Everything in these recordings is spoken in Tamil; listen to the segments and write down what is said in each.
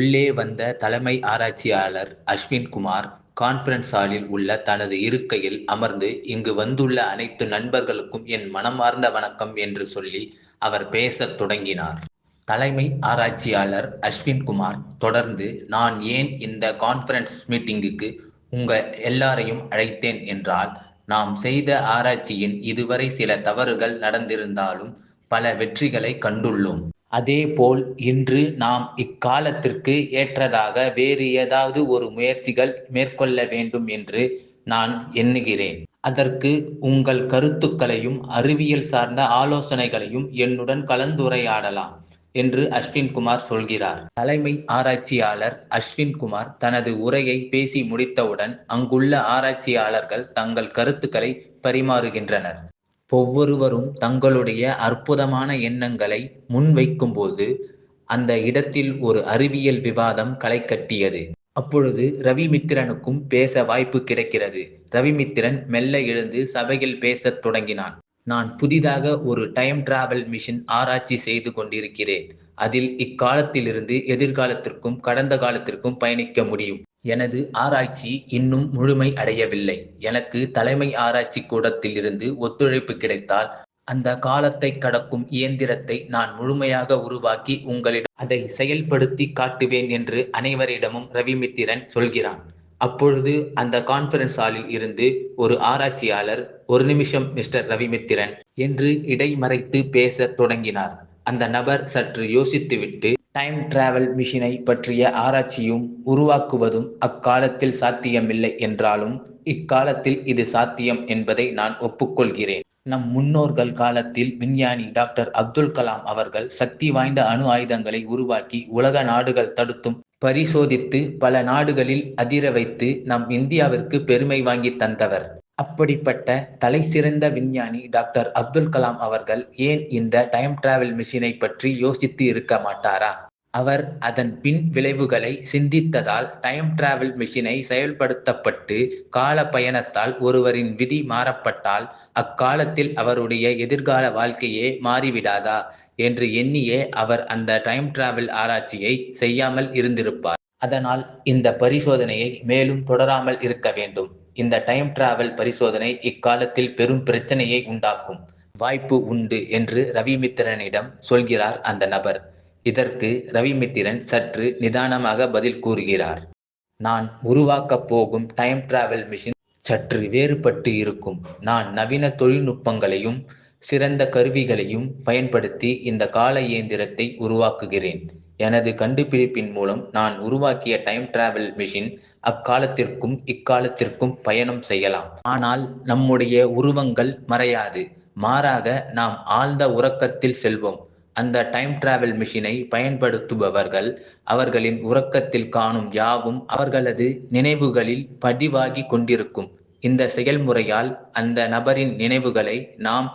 உள்ளே வந்த தலைமை ஆராய்ச்சியாளர் அஸ்வின் குமார் கான்பரன்ஸ் ஹாலில் உள்ள தனது இருக்கையில் அமர்ந்து இங்கு வந்துள்ள அனைத்து நண்பர்களுக்கும் என் மனமார்ந்த வணக்கம் என்று சொல்லி அவர் பேசத் தொடங்கினார். தலைமை ஆராய்ச்சியாளர் அஸ்வின் குமார் தொடர்ந்து நான் ஏன் இந்த கான்ஃபரன்ஸ் மீட்டிங்குக்கு உங்க எல்லாரையும் அழைத்தேன் என்றால் நாம் செய்த ஆராய்ச்சியின் இதுவரை சில தவறுகள் நடந்திருந்தாலும் பல வெற்றிகளை கண்டுள்ளோம். அதேபோல் இன்று நாம் இக்காலத்திற்கு ஏற்றதாக வேறு ஏதாவது ஒரு முயற்சிகள் மேற்கொள்ள வேண்டும் என்று நான் எண்ணுகிறேன். அதற்கு உங்கள் கருத்துக்களையும் அறிவியல் சார்ந்த ஆலோசனைகளையும் என்னுடன் கலந்துரையாடலாம் என்று அஸ்வின் குமார் சொல்கிறார். தலைமை ஆராய்ச்சியாளர் அஸ்வின் குமார் தனது உரையை பேசி முடித்தவுடன் அங்குள்ள ஆராய்ச்சியாளர்கள் தங்கள் கருத்துக்களை பரிமாறுகின்றனர். ஒவ்வொருவரும் தங்களுடைய அற்புதமான எண்ணங்களை முன்வைக்கும்போது அந்த இடத்தில் ஒரு அறிவியல் விவாதம் களை கட்டியது அப்பொழுது ரவிமித்திரனுக்கும் பேச வாய்ப்பு கிடைக்கிறது. ரவிமித்திரன் மெல்ல எழுந்து சபையில் பேசத் தொடங்கினான். நான் புதிதாக ஒரு டைம் டிராவல் மிஷின் ஆராய்ச்சி செய்து கொண்டிருக்கிறேன். அதில் இக்காலத்திலிருந்து எதிர்காலத்திற்கும் கடந்த காலத்திற்கும் பயணிக்க முடியும். எனது ஆராய்ச்சி இன்னும் முழுமை அடையவில்லை. எனக்கு தலைமை ஆராய்ச்சி கூடத்தில் இருந்து ஒத்துழைப்பு கிடைத்தால் அந்த காலத்தை கடக்கும் இயந்திரத்தை நான் முழுமையாக உருவாக்கி உங்களிடம் அதை செயல்படுத்தி காட்டுவேன் என்று அனைவரிடமும் ரவிமித்திரன் சொல்கிறான். அப்பொழுது அந்த கான்ஃபரன்ஸ் ஹாலில் இருந்து ஒரு ஆராய்ச்சியாளர் ஒரு நிமிஷம் மிஸ்டர் ரவிமித்திரன் என்று இடைமறைத்து பேசத் தொடங்கினார். அந்த நபர் சற்று யோசித்துவிட்டு டைம் டிராவல் மிஷினை பற்றிய ஆராய்ச்சியும் உருவாக்குவதும் அக்காலத்தில் சாத்தியமில்லை என்றாலும் இக்காலத்தில் இது சாத்தியம் என்பதை நான் ஒப்புக்கொள்கிறேன். நம் முன்னோர்கள் காலத்தில் விஞ்ஞானி டாக்டர் அப்துல் கலாம் அவர்கள் சக்தி வாய்ந்த அணு ஆயுதங்களை உருவாக்கி உலக நாடுகள் தடுத்தும் பரிசோதித்து பல நாடுகளில் அதிர வைத்து நம் இந்தியாவிற்கு பெருமை வாங்கி தந்தவர். அப்படிப்பட்ட தலை சிறந்த விஞ்ஞானி டாக்டர் அப்துல் கலாம் அவர்கள் ஏன் இந்த டைம் டிராவல் மிஷினை பற்றி யோசித்து இருக்க மாட்டாரா? அவர் அதன் பின் விளைவுகளை சிந்தித்ததால் டைம் டிராவல் மிஷினை செயல்படுத்தப்பட்டு கால பயணத்தால் ஒருவரின் விதி மாறப்பட்டால் அக்காலத்தில் அவருடைய எதிர்கால வாழ்க்கையே மாறிவிடாதா? என்று எண்ணியே அவர் அந்த டைம் டிராவல் ஆராய்ச்சியை செய்யாமல் இருந்திருப்பார். அதனால் இந்த பரிசோதனையை மேலும் தொடராமல் இருக்க வேண்டும். இந்த டைம் டிராவல் பரிசோதனை இக்காலத்தில் பெரும் பிரச்சனையை உண்டாக்கும் வாய்ப்பு உண்டு என்று ரவிமித்திரனிடம் சொல்கிறார் அந்த நபர். இதற்கு ரவிமித்திரன் சற்று நிதானமாக பதில் கூறுகிறார். நான் உருவாக்கப் போகும் டைம் டிராவல் மிஷின் சற்று வேறுபட்டு இருக்கும். நான் நவீன தொழில்நுட்பங்களையும் சிறந்த கருவிகளையும் பயன்படுத்தி இந்த கால இயந்திரத்தை உருவாக்குகிறேன். எனது கண்டுபிடிப்பின் மூலம் நான் உருவாக்கிய டைம் டிராவல் மிஷின் அக்காலத்திற்கும் இக்காலத்திற்கும் பயணம் செய்யலாம். ஆனால் நம்முடைய உருவங்கள் மறையாது. மாறாக நாம் ஆழ்ந்த உறக்கத்தில் செல்வோம். அந்த டைம் டிராவல் மிஷினை பயன்படுத்துபவர்கள் அவர்களின் உறக்கத்தில் காணும் யாவும் அவர்களது நினைவுகளில் பதிவாகி கொண்டிருக்கும். இந்த செயல்முறையால் அந்த நபரின் நினைவுகளை நாம்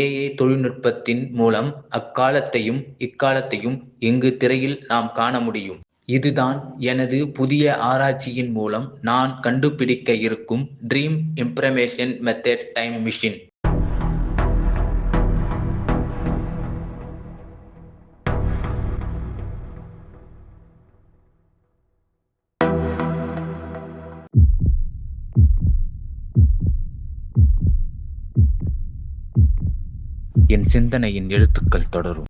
ஏஏ தொழில்நுட்பத்தின் மூலம் அக்காலத்தையும் இக்காலத்தையும் இங்கு திரையில் நாம் காண முடியும். இதுதான் எனது புதிய ஆராய்ச்சியின் மூலம் நான் கண்டுபிடிக்க இருக்கும் dream implementation method time machine என் சிந்தனையின் எழுத்துக்கள் தொடரும்.